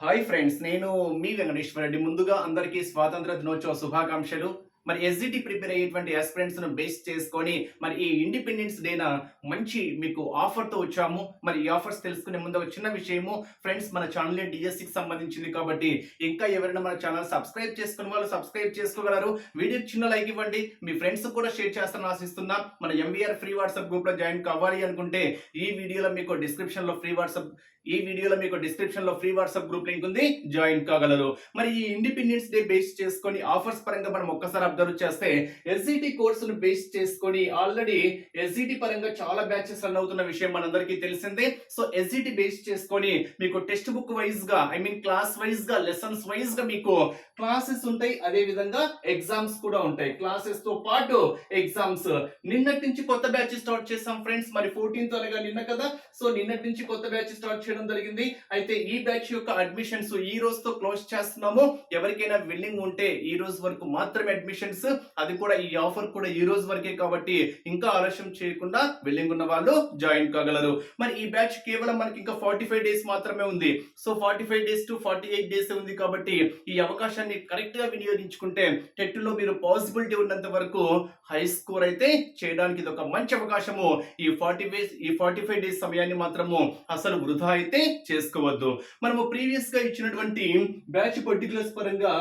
Hi friends నేను మీ వెంకటేశ్వర రెడ్డి. ముందుగా అందరికీ స్వాతంత్ర దినోత్సవ శుభాకాంక్షలు. మరి ఎస్జిటి ప్రిపేర్ అయ్యేటువంటి aspirants ను బేస్ చేసుకొని మరి ఈ ఇండిపెండెన్స్ డేన మంచి మీకు ఆఫర్తో వచ్చాము. మరి ఈ ఆఫర్స్ తెలుసుకునే ముందు ఒక చిన్న విషయము. ఫ్రెండ్స్ మన ఛానల్ డిఎస్సికి సంబంధించింది కాబట్టి ఇంకా ఎవరైనా మన ఛానల్ సబ్స్క్రైబ్ చేసుకున్న వాళ్ళు సబ్స్క్రైబ్ చేసుకోగలరు. వీడియోకి చిన్న లైక్ ఇవ్వండి. మీ ఫ్రెండ్స్ కూడా షేర్ చేస్తాను ఆశిస్తున్నా. మన ఎంవీఆర్ ఫ్రీ వాట్సాప్ గ్రూప్లో జాయిన్ కావాలి అనుకుంటే ఈ వీడియోలో మీకు డిస్క్రిప్షన్లో ఫ్రీ వాట్సాప్ ఈ వీడియోలో మీకు డిస్క్రిప్షన్లో ఫ్రీ వాట్సాప్ గ్రూప్ లింక్ ఉంది. జాయిన్ కాగలరు. మరి ఈ ఇండిపెండెన్స్ డే బేస్ చేసుకొని ఆఫర్స్ పరంగా మనం ఒక్కసారి అబ్జర్వ్ చేస్తే ఎస్జిటి కోర్సును బేస్ చేసుకొని ఆల్రెడీ ఎస్ఈటి పరంగా చాలా బ్యాచెస్ రన్ అవుతున్న విషయం మనందరికీ తెలిసిందే. సో ఎస్ఈటి బేస్ చేసుకొని మీకు టెక్స్ట్ బుక్ వైజ్గా ఐ మీన్ క్లాస్ వైజ్గా లెసన్స్ వైజ్గా మీకు క్లాసెస్ ఉంటాయి. అదే విధంగా ఎగ్జామ్స్ కూడా ఉంటాయి. క్లాసెస్తో పాటు ఎగ్జామ్స్ నిన్నటి నుంచి కొత్త బ్యాచ్ స్టార్ట్ చేసాం ఫ్రెండ్స్ మరి ఫోర్టీన్త్ అనగా నిన్న కదా? సో నిన్నటి నుంచి కొత్త బ్యాచ్ స్టార్ట్ చేయడం జరిగింది. అయితే ఈ బ్యాచ్ యొక్క అడ్మిషన్స్ ఈ రోజుతో క్లోజ్ చేస్తున్నాము. ఎవరికైనా విల్లింగ్ ఉంటే ఈ రోజు వరకు మాత్రమే అడ్మిషన్స్ అది కూడా ఈ ఆఫర్ కూడా ఈ రోజు వరకే కాబట్టి ఇంకా ఆలస్యం చేయకుండా విల్లింగ్ ఉన్న వాళ్ళు జాయిన్ కాగలరు. మరి ఈ బ్యాచ్ కేవలం మనకి ఇంకా ఫార్టీ ఫైవ్ డేస్ మాత్రమే ఉంది. So forty five days to forty eight days ఉంది కాబట్టి ఈ అవకాశాన్ని కరెక్ట్గా వినియోగించుకుంటే టెట్లో మీరు పాసిబిలిటీ ఉన్నంత వరకు హై స్కోర్ అయితే చేయడానికి ఇది ఒక మంచి అవకాశము. ఈ ఫార్టీ డేస్ ఈ ఫార్టీ ఫైవ్ డేస్ సమయాన్ని మాత్రము అసలు వృధా అయితే చేసుకోవద్దు. మనము ప్రీవియస్గా ఇచ్చినటువంటి బ్యాచ్ పర్టికులర్స్ పరంగా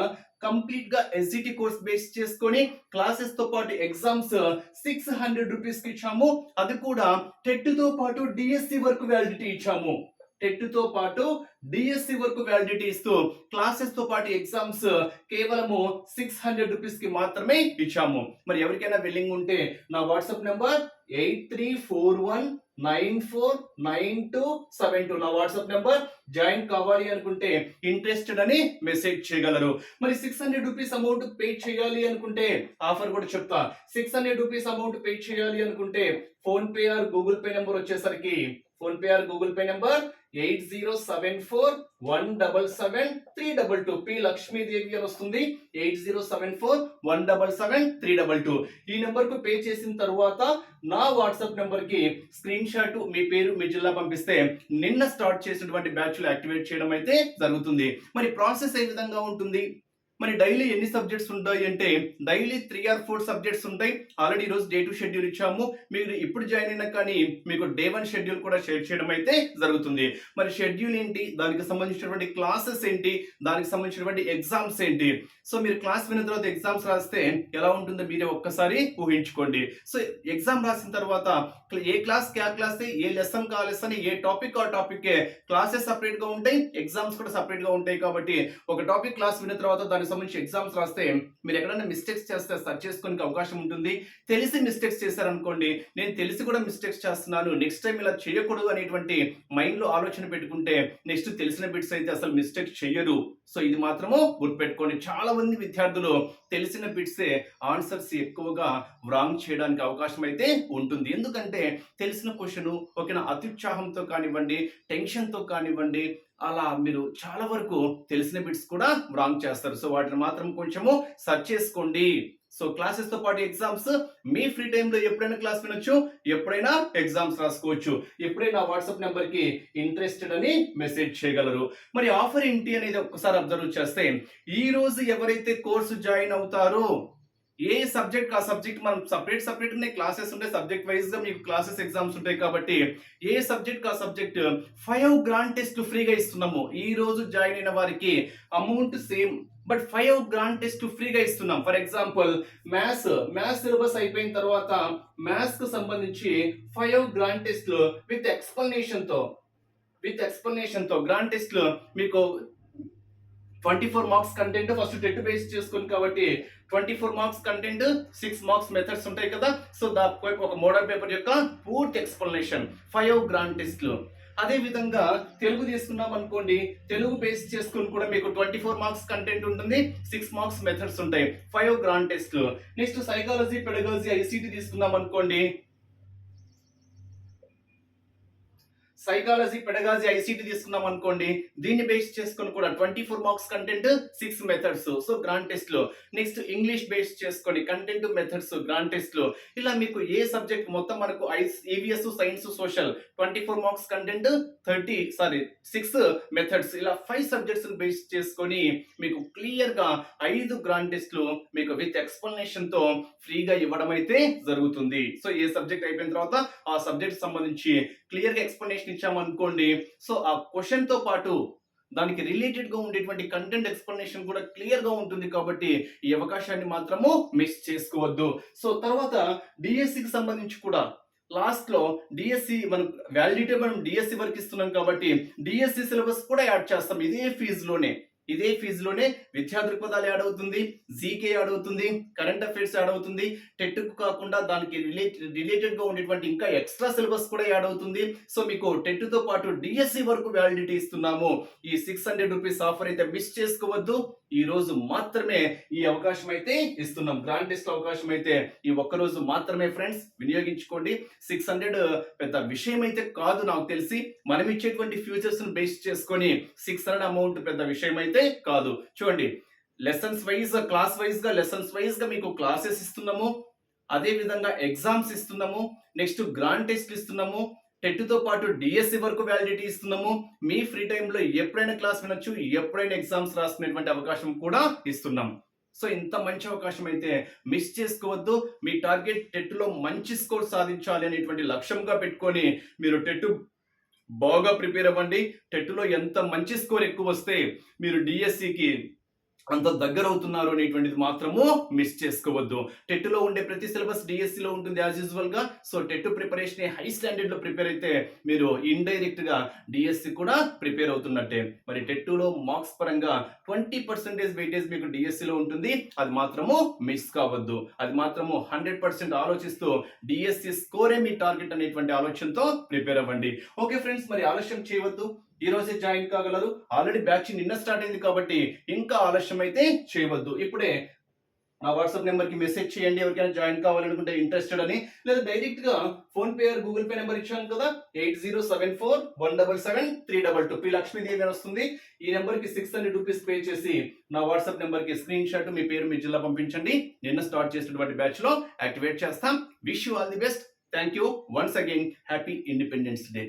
కంప్లీట్గా ఎస్జిటి కోర్స్ బేస్ చేసుకొని క్లాసెస్తో పాటు ఎగ్జామ్స్ సిక్స్ హండ్రెడ్ రూపీస్కి ఇచ్చాము. అది కూడా టెట్తో పాటు డిఎస్సి వరకు వ్యాలిడిటీ ఇచ్చాము. టెట్తో పాటు డిఎస్సి వరకు వ్యాలిడిటీ ఇస్తూ క్లాసెస్తో పాటు ఎగ్జామ్స్ కేవలము సిక్స్ హండ్రెడ్ రూపీస్కి మాత్రమే ఇచ్చాము. మరి ఎవరికైనా బిల్లింగ్ ఉంటే నా WhatsApp number eight three four one nine four nine two seven two నా వాట్సాప్ నెంబర్ జాయిన్ కావాలి అనుకుంటే ఇంట్రెస్టెడ్ అని మెసేజ్ చేయగలరు. మరి six hundred rupees amount pay చేయాలి అనుకుంటే ఆఫర్ కూడా చెప్తా. Six hundred rupees amount pay చేయాలి అనుకుంటే PhonePe or Google Pay number వచ్చేసరికి PhonePe or Google Pay number eight zero seven four one double seven three double two. P Lakshmidevi అని వస్తుంది. Eight zero seven four one double seven three double two. ఈ నెంబర్కు pay చేసిన తర్వాత నా WhatsApp నెంబర్కి screen shot మీ పేరు మీ జిల్లా పంపిస్తే నిన్న స్టార్ట్ చేసినటువంటి బ్యాచ్లు యాక్టివేట్ చేయడం అయితే జరుగుతుంది. మరి ప్రాసెస్ ఏ విధంగా ఉంటుంది? మరి డైలీ ఎన్ని సబ్జెక్ట్స్ ఉంటాయి అంటే daily three or four subjects ఉంటాయి. ఆల్రెడీ ఈరోజు రోజు డే టు షెడ్యూల్ ఇచ్చాము. మీరు ఇప్పుడు జాయిన్ అయినా కానీ మీకు డే వన్ షెడ్యూల్ కూడా షేర్ చేయడం అయితే జరుగుతుంది. మరి షెడ్యూల్ ఏంటి? దానికి సంబంధించినటువంటి క్లాసెస్ ఏంటి? దానికి సంబంధించినటువంటి ఎగ్జామ్స్ ఏంటి? సో మీరు క్లాస్ విన్న తర్వాత ఎగ్జామ్స్ రాస్తే ఎలా ఉంటుందో మీరే ఒక్కసారి ఊహించుకోండి. సో ఎగ్జామ్ రాసిన తర్వాత ఏ క్లాస్కి ఆ క్లాస్ ఏ లెసన్ కా లెసన్ ఏ టాపిక్ ఆ టాపిక్ క్లాసెస్ సపరేట్గా ఉంటాయి. ఎగ్జామ్స్ కూడా సపరేట్గా ఉంటాయి కాబట్టి ఒక టాపిక్ క్లాస్ విన్న తర్వాత దాని దానికి సంబంధించి ఎగ్జామ్స్ రాస్తే మీరు ఎక్కడైనా మిస్టేక్స్ చేస్తే సర్చ్ చేసుకోనికి అవకాశం ఉంటుంది. తెలిసి మిస్టేక్స్ చేశారనుకోండి నేను తెలిసి కూడా మిస్టేక్స్ చేస్తున్నాను నెక్స్ట్ టైం ఇలా చేయకూడదు అనేటువంటి మైండ్లో ఆలోచన పెట్టుకుంటే నెక్స్ట్ తెలిసిన బిట్స్ అయితే అసలు మిస్టేక్స్ చేయరు. సో ఇది మాత్రము గుర్తుపెట్టుకోండి. చాలా మంది విద్యార్థులు తెలిసిన బిట్సే ఆన్సర్స్ ఎక్కువగా రాంగ్ చేయడానికి అవకాశం అయితే ఉంటుంది. ఎందుకంటే తెలిసిన క్వశ్చన్ ఓకేనా అత్యుత్సాహంతో కానివ్వండి టెన్షన్తో కానివ్వండి అలా మీరు చాలా వరకు తెలిసిన బిట్స్ కూడా రాంగ్ చేస్తారు. సో వాటిని మాత్రం కొంచెము సర్చ్ చేసుకోండి. సో క్లాసెస్తో పాటు ఎగ్జామ్స్ మీ ఫ్రీ టైంలో ఎప్పుడైనా క్లాస్ వినొచ్చు ఎప్పుడైనా ఎగ్జామ్స్ రాసుకోవచ్చు. ఎప్పుడైనా వాట్సాప్ నెంబర్కి ఇంట్రెస్టెడ్ అని మెసేజ్ చేయగలరు. మరి ఆఫర్ ఏంటి అనేది ఒక్కసారి అబ్జర్వ్ చేస్తే ఈ రోజు ఎవరైతే కోర్సు జాయిన్ అవుతారో ఏ సబ్జెక్ట్ ఆ సబ్జెక్ట్ మనం సపరేట్ సపరేట్ ఉన్నాయి క్లాసెస్ ఉంటాయి సబ్జెక్ట్ వైజ్గా మీకు క్లాసెస్ ఎగ్జామ్స్ ఉంటాయి కాబట్టి ఏ సబ్జెక్ట్ ఆ సబ్జెక్ట్ ఫైవ్ గ్రాండ్ టెస్ట్ ఫ్రీగా ఇస్తున్నాము ఈ రోజు జాయిన్ అయిన వారికి amount same but five grand test ఫ్రీగా ఇస్తున్నాం. For example maths maths syllabus అయిపోయిన తర్వాత మ్యాథ్స్కు సంబంధించి ఫైవ్ గ్రాండ్ టెస్ట్లు విత్ ఎక్స్ప్లెనేషన్తో విత్ ఎక్స్ప్లెనేషన్తో గ్రాండ్ టెస్ట్లు మీకు twenty four marks content first TET base చేసుకుని కాబట్టి twenty four marks content six marks methods ఉంటాయి కదా. సో దా ఒక మోడల్ పేపర్ యొక్క పూర్తి ఎక్స్ప్లెనేషన్ ఫైవ్ గ్రాండ్ టెస్ట్లు అదే విధంగా తెలుగు తీసుకున్నాం అనుకోండి తెలుగు బేస్ చేసుకుని కూడా మీకు ట్వంటీ ఫోర్ మార్క్స్ కంటెంట్ ఉంటుంది సిక్స్ మార్క్స్ మెథడ్స్ ఉంటాయి ఫైవ్ గ్రాండ్ టెస్ట్లు నెక్స్ట్ సైకాలజీ పెడగాలజీ ఐసీటీ తీసుకున్నాం అనుకోండి సైకాలజీ పెడగాజీ ఐసీటీ తీసుకున్నాం అనుకోండి దీన్ని బేస్ చేసుకొని కూడా twenty four marks content six methods so grand టెస్ట్లో. నెక్స్ట్ ఇంగ్లీష్ బేస్ చేసుకొని కంటెంట్ మెథడ్స్ గ్రాండ్ టెస్ట్లో. ఇలా మీకు ఏ సబ్జెక్ట్ మొత్తం మనకు EVS science social twenty four marks content thirty sorry six methods ఇలా ఫైవ్ సబ్జెక్ట్స్ బేస్ చేసుకొని మీకు క్లియర్గా ఐదు గ్రాండ్ టెస్ట్లు మీకు విత్ ఎక్స్ప్లెనేషన్తో ఫ్రీగా ఇవ్వడం అయితే జరుగుతుంది. సో ఏ సబ్జెక్ట్ అయిపోయిన తర్వాత ఆ సబ్జెక్ట్ సంబంధించి క్లియర్గా ఎక్స్ప్లెనేషన్ ఇచ్చామనుకోండి సో ఆ క్వశ్చన్తో పాటు దానికి రిలేటెడ్గా ఉండేటువంటి కంటెంట్ ఎక్స్ప్లెనేషన్ కూడా క్లియర్గా ఉంటుంది కాబట్టి ఈ అవకాశాన్ని మాత్రము మిస్ చేసుకోవద్దు. సో తర్వాత డిఎస్సికి సంబంధించి కూడా లాస్ట్లో డిఎస్సి మనం వ్యాలిడిటీ మనం డిఎస్సి వరకు ఇస్తున్నాం కాబట్టి డిఎస్సి సిలబస్ కూడా యాడ్ చేస్తాం. ఇదే ఫీజులోనే ఇదే ఫీజులోనే విద్యా దృక్పథాలు యాడ్ అవుతుంది జీకే యాడ్ అవుతుంది కరెంట్ అఫైర్స్ యాడ్ అవుతుంది. టెట్ కాకుండా దానికి రిలేట్ రిలేటెడ్గా ఉండేటువంటి ఇంకా ఎక్స్ట్రా సిలబస్ కూడా యాడ్ అవుతుంది. సో మీకు టెట్తో పాటు డిఎస్సి వరకు వ్యాలిడిటీ ఇస్తున్నాము. ఈ సిక్స్ హండ్రెడ్ రూపీస్ ఆఫర్ అయితే మిస్ చేసుకోవద్దు. ఈ రోజు మాత్రమే ఈ అవకాశం అయితే ఇస్తున్నాం. గ్రాండ్ టెస్ట్ అవకాశం అయితే ఈ ఒక్క రోజు మాత్రమే ఫ్రెండ్స్ వినియోగించుకోండి. సిక్స్ హండ్రెడ్ పెద్ద విషయం అయితే కాదు నాకు తెలిసి. మనం ఇచ్చేటువంటి ఫ్యూచర్స్ను బేస్ చేసుకొని సిక్స్ హండ్రెడ్ అమౌంట్ పెద్ద విషయం అయితే కాదు. చూడండి లెసన్స్ వైజ్ క్లాస్ వైజ్గా లెసన్స్ వైజ్గా మీకు క్లాసెస్ ఇస్తున్నాము. అదే విధంగా ఎగ్జామ్స్ ఇస్తున్నాము. నెక్స్ట్ గ్రాండ్ టెస్ట్ ఇస్తున్నాము. టెట్తో పాటు డిఎస్సి వరకు వ్యాలిడిటీ ఇస్తున్నాము. మీ ఫ్రీ టైంలో ఎప్పుడైనా క్లాస్ వినొచ్చు ఎప్పుడైనా ఎగ్జామ్స్ రాసుకునేటువంటి అవకాశం కూడా ఇస్తున్నాం సో ఇంత మంచి అవకాశం అయితే మిస్ చేసుకోవద్దు. మీ టార్గెట్ టెట్లో మంచి స్కోర్ సాధించాలి అనేటువంటి లక్ష్యంగా పెట్టుకొని మీరు టెట్ బాగా ప్రిపేర్ అవ్వండి. టెట్లో ఎంత మంచి స్కోర్ ఎక్కువ వస్తే మీరు డిఎస్సికి అంత దగ్గర అవుతున్నారు అనేటువంటిది మాత్రము మిస్ చేసుకోవద్దు. టెట్లో ఉండే ప్రతి సిలబస్ డిఎస్సిలో ఉంటుంది యాజ్ యూజువల్గా. సో టెట్ ప్రిపరేషన్ హై స్టాండర్డ్లో ప్రిపేర్ అయితే మీరు ఇండైరెక్ట్గా డిఎస్సి కూడా ప్రిపేర్ అవుతున్నట్టే. మరి టెట్లో మార్క్స్ పరంగా ట్వంటీ పర్సెంటేజ్ వెయిటేజ్ మీకు డిఎస్సిలో ఉంటుంది. అది మాత్రము మిస్ కావద్దు. అది మాత్రము హండ్రెడ్ పర్సెంట్ ఆలోచిస్తూ డిఎస్సి స్కోరే మీ టార్గెట్ అనేటువంటి ఆలోచనతో ప్రిపేర్ అవ్వండి. ఓకే ఫ్రెండ్స్ మరి ఆలస్యం చేయవద్దు. ఈ రోజే జాయిన్ కాగలరు. ఆల్రెడీ బ్యాచ్ నిన్న స్టార్ట్ అయింది కాబట్టి ఇంకా ఆలస్యం అయితే చేయవద్దు. ఇప్పుడే నా వాట్సాప్ నెంబర్కి మెసేజ్ చేయండి. ఎవరికైనా జాయిన్ కావాలనుకుంటే ఇంట్రెస్టెడ్ అని. లేదా డైరెక్ట్గా PhonePe Google pay number ఇచ్చాను కదా. Eight zero seven four one double seven three double two. P Lakshmidevi అని వస్తుంది. ఈ నెంబర్కి సిక్స్ హండ్రెడ్ రూపీస్ పే చేసి నా వాట్సాప్ నెంబర్కి స్క్రీన్ షాట్ మీ పేరు మీ జిల్లా పంపించండి. నిన్న స్టార్ట్ చేసినటువంటి బ్యాచ్లో యాక్టివేట్ చేస్తాం. Wish you all the best thank you once again happy Independence Day